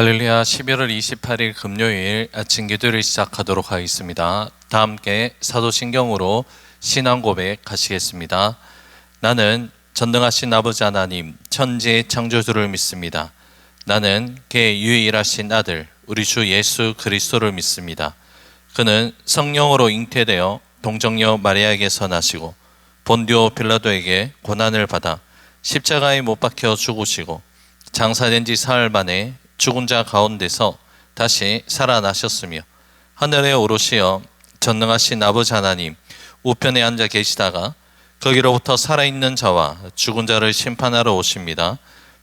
할렐루야 11월 28일 금요일 아침 기도를 시작하도록 하겠습니다. 다 함께 사도신경으로 신앙 고백 하시겠습니다. 나는 전능하신 아버지 하나님 천지의 창조주를 믿습니다. 나는 그의 유일하신 아들 우리 주 예수 그리스도를 믿습니다. 그는 성령으로 잉태되어 동정녀 마리아에게서 나시고 본디오 빌라도에게 고난을 받아 십자가에 못 박혀 죽으시고 장사된 지 사흘 만에 죽은 자 가운데서 다시 살아나셨으며 하늘에 오르시어 전능하신 아버지 하나님 우편에 앉아 계시다가 거기로부터 살아있는 자와 죽은 자를 심판하러 오십니다.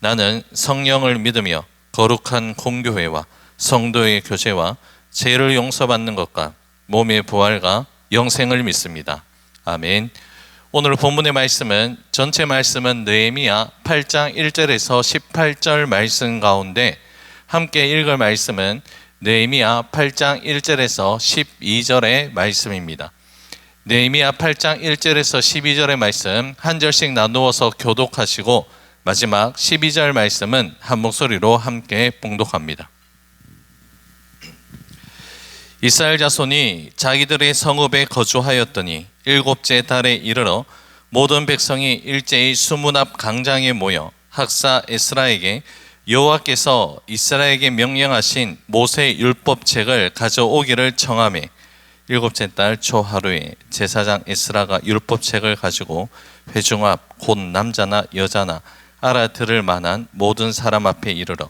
나는 성령을 믿으며 거룩한 공교회와 성도의 교제와 죄를 용서받는 것과 몸의 부활과 영생을 믿습니다. 아멘. 오늘 본문의 말씀은 전체 말씀은 느헤미야 8장 1절에서 18절 말씀 가운데 함께 읽을 말씀은 느헤미야 8장 1절에서 12절의 말씀입니다. 느헤미야 8장 1절에서 12절의 말씀 한 절씩 나누어서 교독하시고 마지막 12절 말씀은 한 목소리로 함께 봉독합니다. 이스라엘 자손이 자기들의 성읍에 거주하였더니 일곱째 달에 이르러 모든 백성이 일제히 수문 앞 강장에 모여 학사 에스라에게 여호와께서 이스라엘에게 명령하신 모세 율법책을 가져오기를 청하매 일곱째 달 초하루에 제사장 에스라가 율법책을 가지고 회중 앞 곧 남자나 여자나 알아들을 만한 모든 사람 앞에 이르러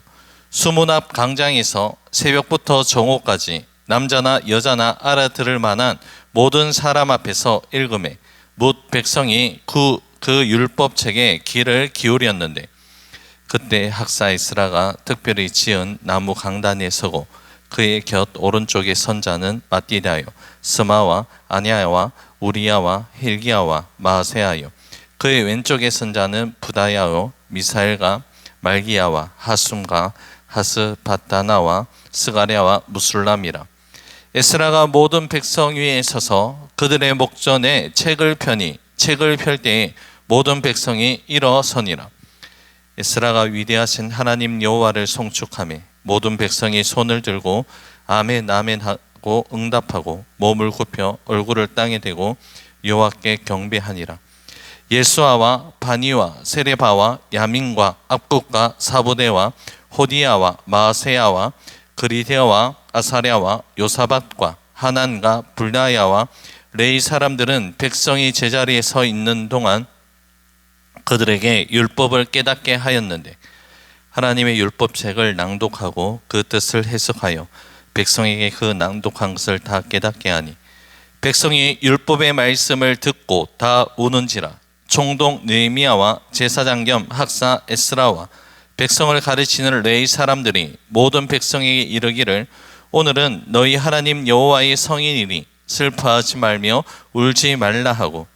수문 앞 강장에서 새벽부터 정오까지 남자나 여자나 알아들을 만한 모든 사람 앞에서 읽음에 묻 백성이 그, 그 율법책에 귀를 기울였는데 그때 학사 이스라가 특별히 지은 나무 강단에 서고 그의 곁 오른쪽에 선 자는 마띠다요 스마와 아냐와 우리야와 힐기야와 마세아요. 그의 왼쪽에 선 자는 부다야요 미사엘과 말기야와 하숨과 하스바타나와 스가랴와 무술람이라. 에스라가 모든 백성 위에 서서 그들의 목전에 책을 펴니 책을 펼 때에 모든 백성이 일어서니라 에스라가 위대하신 하나님 여호와를 송축하며 모든 백성이 손을 들고 아멘 아멘 하고 응답하고 몸을 굽혀 얼굴을 땅에 대고 여호와께 경배하니라. 예수아와 바니와 세레바와 야민과 압국과 사부대와 호디야와 마세야와 그리데와 아사랴와 요사밭과 하난과 불나야와 레이 사람들은 백성이 제자리에 서 있는 동안 그들에게 율법을 깨닫게 하였는데 하나님의 율법책을 낭독하고 그 뜻을 해석하여 백성에게 그 낭독한 것을 다 깨닫게 하니 백성이 율법의 말씀을 듣고 다 우는지라 총독 느헤미야와 제사장 겸 학사 에스라와 백성을 가르치는 레이 사람들이 모든 백성에게 이르기를 오늘은 너희 하나님 여호와의 성인이니 슬퍼하지 말며 울지 말라 하고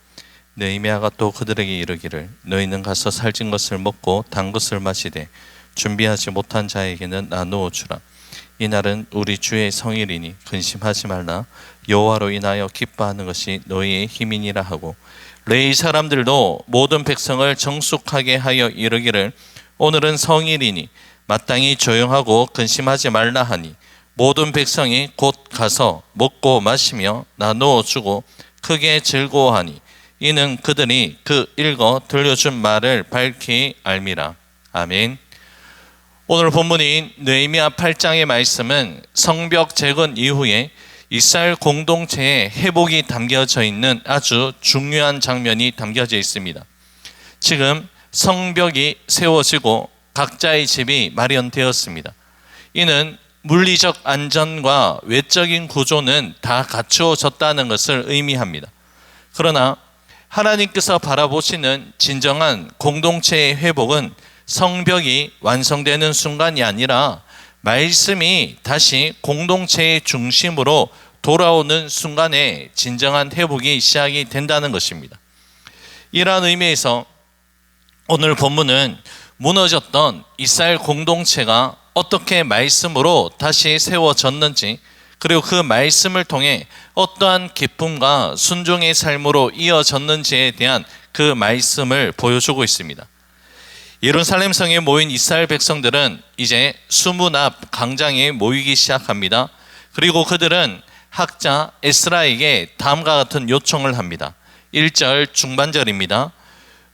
느헤미야가 또 그들에게 이르기를 너희는 가서 살찐 것을 먹고 단 것을 마시되 준비하지 못한 자에게는 나누어 주라. 이날은 우리 주의 성일이니 근심하지 말라. 여호와로 인하여 기뻐하는 것이 너희의 힘이니라 하고 레이 사람들도 모든 백성을 정숙하게 하여 이르기를 오늘은 성일이니 마땅히 조용하고 근심하지 말라 하니 모든 백성이 곧 가서 먹고 마시며 나누어 주고 크게 즐거워하니 이는 그들이 그 읽어 들려준 말을 밝히 알미라. 아멘. 오늘 본문인 느헤미야 8장의 말씀은 성벽 재건 이후에 이스라엘 공동체의 회복이 담겨져 있는 아주 중요한 장면이 담겨져 있습니다. 지금 성벽이 세워지고 각자의 집이 마련되었습니다. 이는 물리적 안전과 외적인 구조는 다 갖추어졌다는 것을 의미합니다. 그러나 하나님께서 바라보시는 진정한 공동체의 회복은 성벽이 완성되는 순간이 아니라 말씀이 다시 공동체의 중심으로 돌아오는 순간에 진정한 회복이 시작이 된다는 것입니다. 이러한 의미에서 오늘 본문은 무너졌던 이스라엘 공동체가 어떻게 말씀으로 다시 세워졌는지 그리고 그 말씀을 통해 어떠한 기쁨과 순종의 삶으로 이어졌는지에 대한 그 말씀을 보여주고 있습니다. 예루살렘 성에 모인 이스라엘 백성들은 이제 수문 앞 광장에 모이기 시작합니다. 그리고 그들은 학자 에스라에게 다음과 같은 요청을 합니다. 1절 중반절입니다.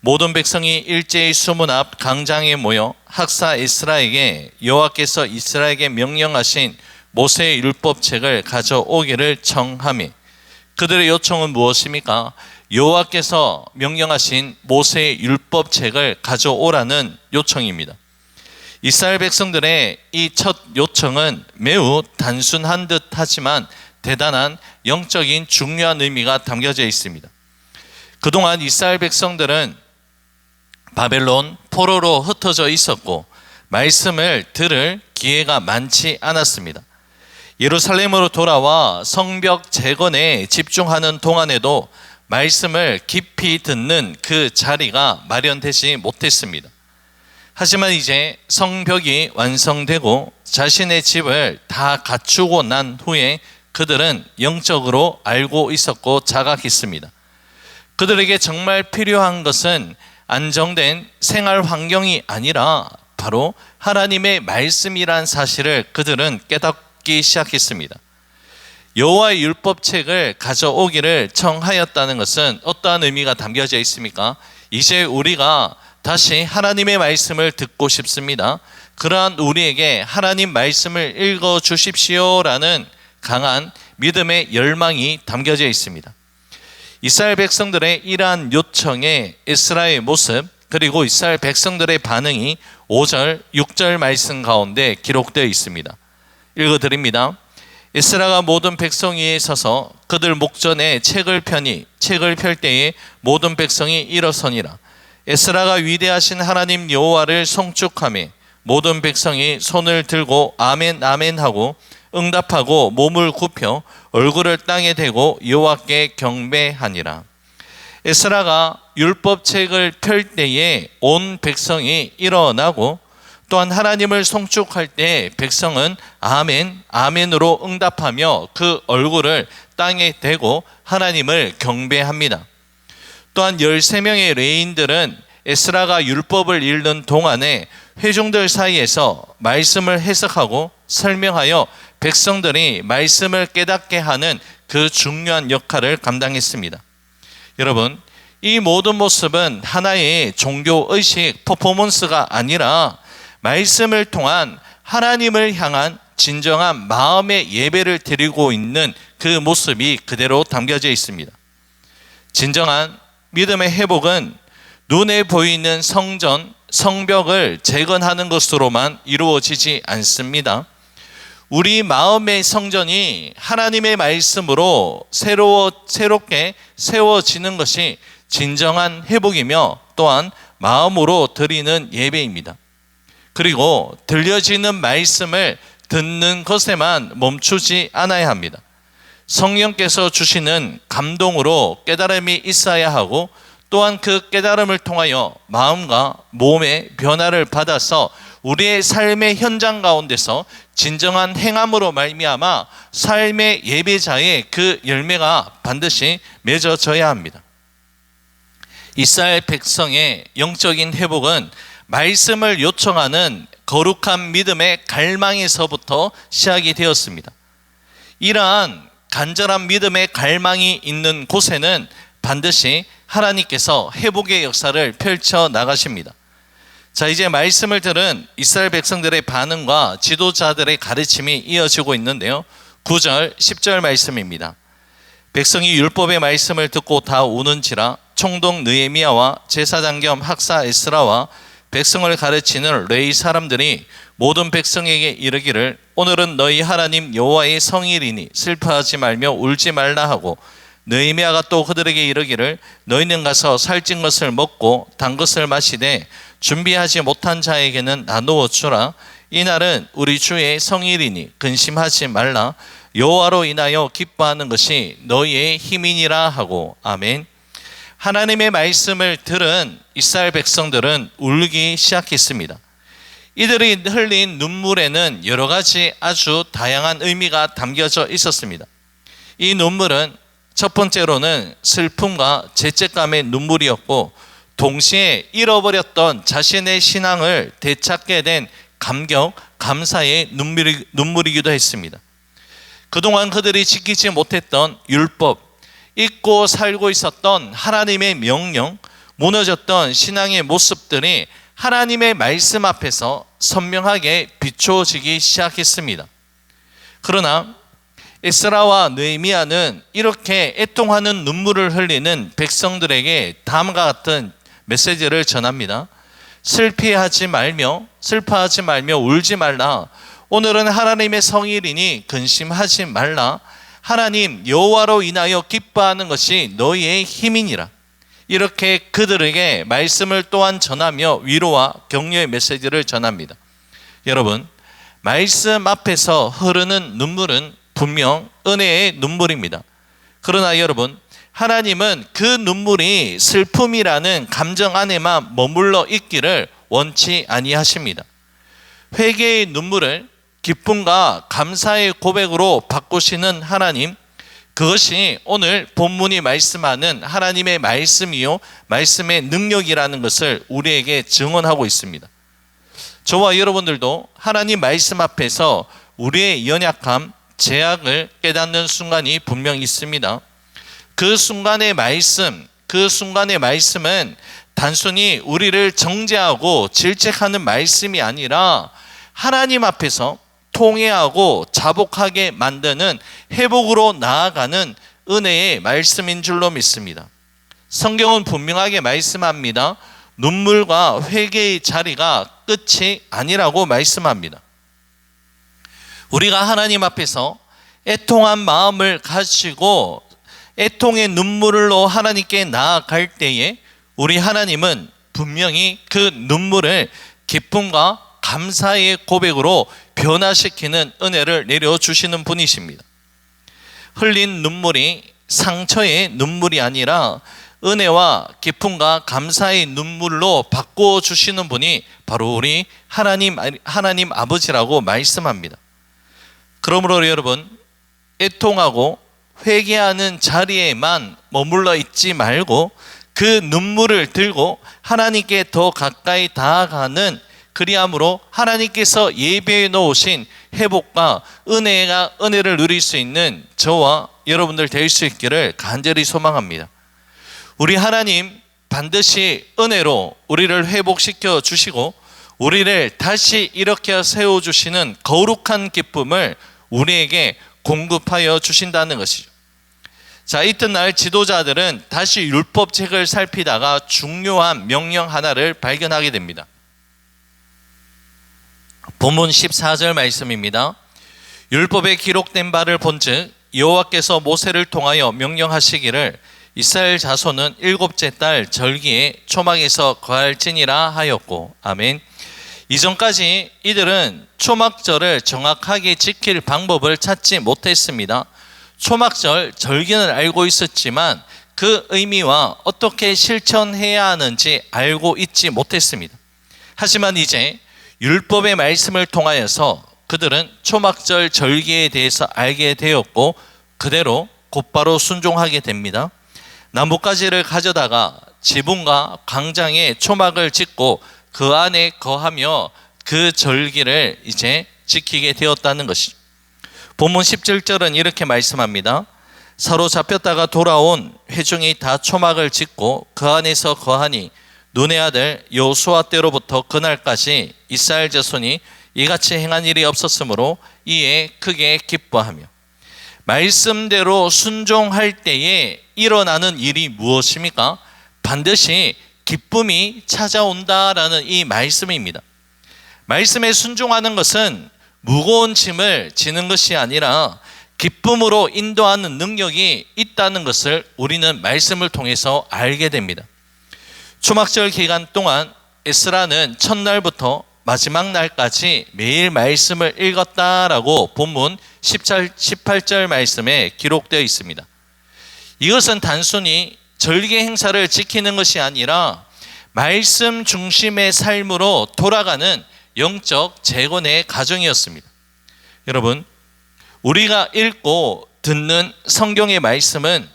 모든 백성이 일제히 수문 앞 광장에 모여 학사 에스라에게 여호와께서 이스라엘에게 명령하신 모세의 율법책을 가져오기를 청함이 그들의 요청은 무엇입니까? 여호와께서 명령하신 모세의 율법책을 가져오라는 요청입니다. 이스라엘 백성들의 이 첫 요청은 매우 단순한 듯 하지만 대단한 영적인 중요한 의미가 담겨져 있습니다. 그동안 이스라엘 백성들은 바벨론 포로로 흩어져 있었고 말씀을 들을 기회가 많지 않았습니다. 예루살렘으로 돌아와 성벽 재건에 집중하는 동안에도 말씀을 깊이 듣는 그 자리가 마련되지 못했습니다. 하지만 이제 성벽이 완성되고 자신의 집을 다 갖추고 난 후에 그들은 영적으로 알고 있었고 자각했습니다. 그들에게 정말 필요한 것은 안정된 생활 환경이 아니라 바로 하나님의 말씀이란 사실을 그들은 깨닫 기 시작했습니다. 여호와의 율법책을 가져오기를 청하였다는 것은 어떠한 의미가 담겨져 있습니까? 이제 우리가 다시 하나님의 말씀을 듣고 싶습니다. 그러한 우리에게 하나님 말씀을 읽어 주십시오라는 강한 믿음의 열망이 담겨져 있습니다. 이스라엘 백성들의 이러한 요청에 이스라엘의 모습 그리고 이스라엘 백성들의 반응이 5절, 6절 말씀 가운데 기록되어 있습니다. 읽어 드립니다. 이스라가 모든 백성 위에 서서 그들 목전에 책을 펴니 책을 펼 때에 모든 백성이 일어서니라. 에스라가 위대하신 하나님 여호와를 송축하며 모든 백성이 손을 들고 아멘 아멘 하고 응답하고 몸을 굽혀 얼굴을 땅에 대고 여호와께 경배하니라. 에스라가 율법책을 펼 때에 온 백성이 일어나고 또한 하나님을 송축할 때 백성은 아멘, 아멘으로 응답하며 그 얼굴을 땅에 대고 하나님을 경배합니다. 또한 13명의 레인들은 에스라가 율법을 읽는 동안에 회중들 사이에서 말씀을 해석하고 설명하여 백성들이 말씀을 깨닫게 하는 그 중요한 역할을 감당했습니다. 여러분, 이 모든 모습은 하나의 종교 의식 퍼포먼스가 아니라 말씀을 통한 하나님을 향한 진정한 마음의 예배를 드리고 있는 그 모습이 그대로 담겨져 있습니다. 진정한 믿음의 회복은 눈에 보이는 성전, 성벽을 재건하는 것으로만 이루어지지 않습니다. 우리 마음의 성전이 하나님의 말씀으로 새로워, 새롭게 세워지는 것이 진정한 회복이며 또한 마음으로 드리는 예배입니다. 그리고 들려지는 말씀을 듣는 것에만 멈추지 않아야 합니다. 성령께서 주시는 감동으로 깨달음이 있어야 하고 또한 그 깨달음을 통하여 마음과 몸의 변화를 받아서 우리의 삶의 현장 가운데서 진정한 행함으로 말미암아 삶의 예배자의 그 열매가 반드시 맺어져야 합니다. 이스라엘 백성의 영적인 회복은 말씀을 요청하는 거룩한 믿음의 갈망에서부터 시작이 되었습니다. 이러한 간절한 믿음의 갈망이 있는 곳에는 반드시 하나님께서 회복의 역사를 펼쳐 나가십니다. 자, 이제 말씀을 들은 이스라엘 백성들의 반응과 지도자들의 가르침이 이어지고 있는데요. 9절, 10절 말씀입니다. 백성이 율법의 말씀을 듣고 다 우는지라 총독 느에미야와 제사장 겸 학사 에스라와 백성을 가르치는 레이 사람들이 모든 백성에게 이르기를 오늘은 너희 하나님 여호와의 성일이니 슬퍼하지 말며 울지 말라 하고 느헤미야가 또 그들에게 이르기를 너희는 가서 살찐 것을 먹고 단 것을 마시되 준비하지 못한 자에게는 나누어 주라 이 날은 우리 주의 성일이니 근심하지 말라 여호와로 인하여 기뻐하는 것이 너희의 힘이니라 하고 아멘. 하나님의 말씀을 들은 이스라엘 백성들은 울기 시작했습니다. 이들이 흘린 눈물에는 여러 가지 아주 다양한 의미가 담겨져 있었습니다. 이 눈물은 첫 번째로는 슬픔과 죄책감의 눈물이었고 동시에 잃어버렸던 자신의 신앙을 되찾게 된 감격, 감사의 눈물이, 눈물이기도 했습니다. 그동안 그들이 지키지 못했던 율법, 잊고 살고 있었던 하나님의 명령, 무너졌던 신앙의 모습들이 하나님의 말씀 앞에서 선명하게 비춰지기 시작했습니다. 그러나 에스라와 느헤미야는 이렇게 애통하는 눈물을 흘리는 백성들에게 다음과 같은 메시지를 전합니다. 슬피하지 말며 슬퍼하지 말며 울지 말라. 오늘은 하나님의 성일이니 근심하지 말라. 하나님 여호와로 인하여 기뻐하는 것이 너희의 힘이니라. 이렇게 그들에게 말씀을 또한 전하며 위로와 격려의 메시지를 전합니다. 여러분, 말씀 앞에서 흐르는 눈물은 분명 은혜의 눈물입니다. 그러나 여러분, 하나님은 그 눈물이 슬픔이라는 감정 안에만 머물러 있기를 원치 아니하십니다. 회개의 눈물을 기쁨과 감사의 고백으로 바꾸시는 하나님, 그것이 오늘 본문이 말씀하는 하나님의 말씀이요, 말씀의 능력이라는 것을 우리에게 증언하고 있습니다. 저와 여러분들도 하나님 말씀 앞에서 우리의 연약함, 제약을 깨닫는 순간이 분명 있습니다. 그 순간의 말씀, 그 순간의 말씀은 단순히 우리를 정죄하고 질책하는 말씀이 아니라 하나님 앞에서 통회하고 자복하게 만드는 회복으로 나아가는 은혜의 말씀인 줄로 믿습니다. 성경은 분명하게 말씀합니다. 눈물과 회개의 자리가 끝이 아니라고 말씀합니다. 우리가 하나님 앞에서 애통한 마음을 가지고 애통의 눈물로 하나님께 나아갈 때에 우리 하나님은 분명히 그 눈물을 기쁨과 감사의 고백으로 변화시키는 은혜를 내려주시는 분이십니다. 흘린 눈물이 상처의 눈물이 아니라 은혜와 기쁨과 감사의 눈물로 바꿔 주시는 분이 바로 우리 하나님 하나님 아버지라고 말씀합니다. 그러므로 여러분 애통하고 회개하는 자리에만 머물러 있지 말고 그 눈물을 들고 하나님께 더 가까이 다가가는 그리함으로 하나님께서 예배해 놓으신 회복과 은혜가 은혜를 누릴 수 있는 저와 여러분들 될 수 있기를 간절히 소망합니다. 우리 하나님 반드시 은혜로 우리를 회복시켜 주시고 우리를 다시 일으켜 세워 주시는 거룩한 기쁨을 우리에게 공급하여 주신다는 것이죠. 자, 이튿날 지도자들은 다시 율법책을 살피다가 중요한 명령 하나를 발견하게 됩니다. 본문 14절 말씀입니다. 율법에 기록된 바를 본즉 여호와께서 모세를 통하여 명령하시기를 이스라엘 자손은 일곱째 달 절기에 초막에서 거할지니라 하였고 아멘. 이전까지 이들은 초막절을 정확하게 지킬 방법을 찾지 못했습니다. 초막절 절기는 알고 있었지만 그 의미와 어떻게 실천해야 하는지 알고 있지 못했습니다. 하지만 이제 율법의 말씀을 통하여서 그들은 초막절 절기에 대해서 알게 되었고 그대로 곧바로 순종하게 됩니다. 나뭇가지를 가져다가 지붕과 광장에 초막을 짓고 그 안에 거하며 그 절기를 이제 지키게 되었다는 것이죠. 본문 17절은 이렇게 말씀합니다. 사로잡혔다가 돌아온 회중이 다 초막을 짓고 그 안에서 거하니 눈의 아들 여호수아 때로부터 그날까지 이스라엘 자손이 이같이 행한 일이 없었으므로 이에 크게 기뻐하며 말씀대로 순종할 때에 일어나는 일이 무엇입니까? 반드시 기쁨이 찾아온다라는 이 말씀입니다. 말씀에 순종하는 것은 무거운 짐을 지는 것이 아니라 기쁨으로 인도하는 능력이 있다는 것을 우리는 말씀을 통해서 알게 됩니다. 초막절 기간 동안 에스라는 첫날부터 마지막 날까지 매일 말씀을 읽었다라고 본문 18절 말씀에 기록되어 있습니다. 이것은 단순히 절기 행사를 지키는 것이 아니라 말씀 중심의 삶으로 돌아가는 영적 재건의 가정이었습니다. 여러분, 우리가 읽고 듣는 성경의 말씀은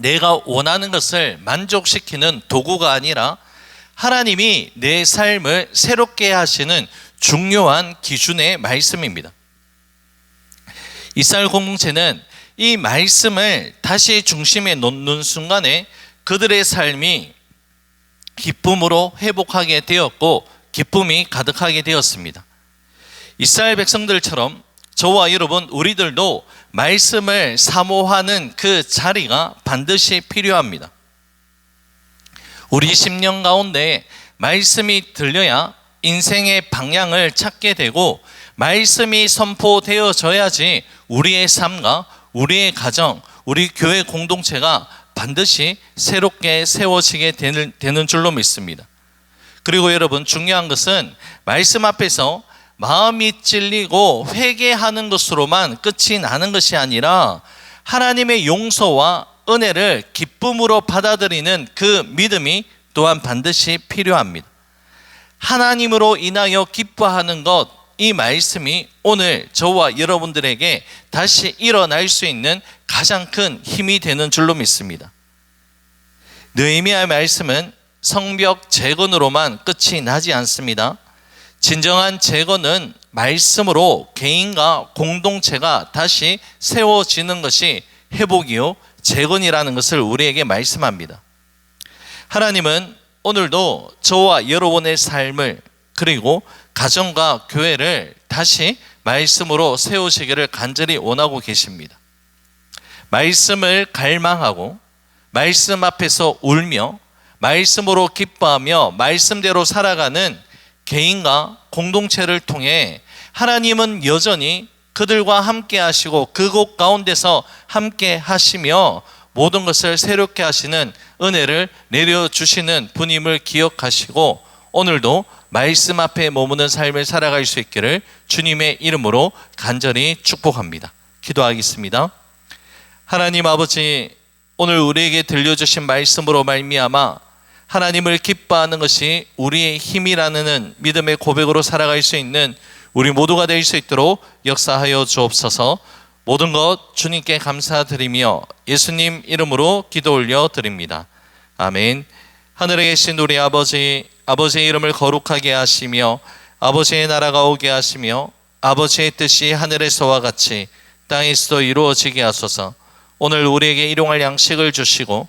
내가 원하는 것을 만족시키는 도구가 아니라 하나님이 내 삶을 새롭게 하시는 중요한 기준의 말씀입니다. 이스라엘 공동체는 이 말씀을 다시 중심에 놓는 순간에 그들의 삶이 기쁨으로 회복하게 되었고 기쁨이 가득하게 되었습니다. 이스라엘 백성들처럼 저와 여러분 우리들도 말씀을 사모하는 그 자리가 반드시 필요합니다. 우리 10년 가운데 말씀이 들려야 인생의 방향을 찾게 되고 말씀이 선포되어져야지 우리의 삶과 우리의 가정, 우리 교회 공동체가 반드시 새롭게 세워지게 되는, 되는 줄로 믿습니다. 그리고 여러분 중요한 것은 말씀 앞에서 마음이 찔리고 회개하는 것으로만 끝이 나는 것이 아니라 하나님의 용서와 은혜를 기쁨으로 받아들이는 그 믿음이 또한 반드시 필요합니다. 하나님으로 인하여 기뻐하는 것, 이 말씀이 오늘 저와 여러분들에게 다시 일어날 수 있는 가장 큰 힘이 되는 줄로 믿습니다. 느헤미야의 말씀은 성벽 재건으로만 끝이 나지 않습니다. 진정한 재건은 말씀으로 개인과 공동체가 다시 세워지는 것이 회복이요 재건이라는 것을 우리에게 말씀합니다. 하나님은 오늘도 저와 여러분의 삶을 그리고 가정과 교회를 다시 말씀으로 세우시기를 간절히 원하고 계십니다. 말씀을 갈망하고 말씀 앞에서 울며 말씀으로 기뻐하며 말씀대로 살아가는 개인과 공동체를 통해 하나님은 여전히 그들과 함께 하시고 그곳 가운데서 함께 하시며 모든 것을 새롭게 하시는 은혜를 내려주시는 분임을 기억하시고 오늘도 말씀 앞에 머무는 삶을 살아갈 수 있기를 주님의 이름으로 간절히 축복합니다. 기도하겠습니다. 하나님 아버지 오늘 우리에게 들려주신 말씀으로 말미암아 하나님을 기뻐하는 것이 우리의 힘이라는 믿음의 고백으로 살아갈 수 있는 우리 모두가 될 수 있도록 역사하여 주옵소서. 모든 것 주님께 감사드리며 예수님 이름으로 기도 올려 드립니다. 아멘. 하늘에 계신 우리 아버지, 아버지의 이름을 거룩하게 하시며 아버지의 나라가 오게 하시며 아버지의 뜻이 하늘에서와 같이 땅에서도 이루어지게 하소서. 오늘 우리에게 일용할 양식을 주시고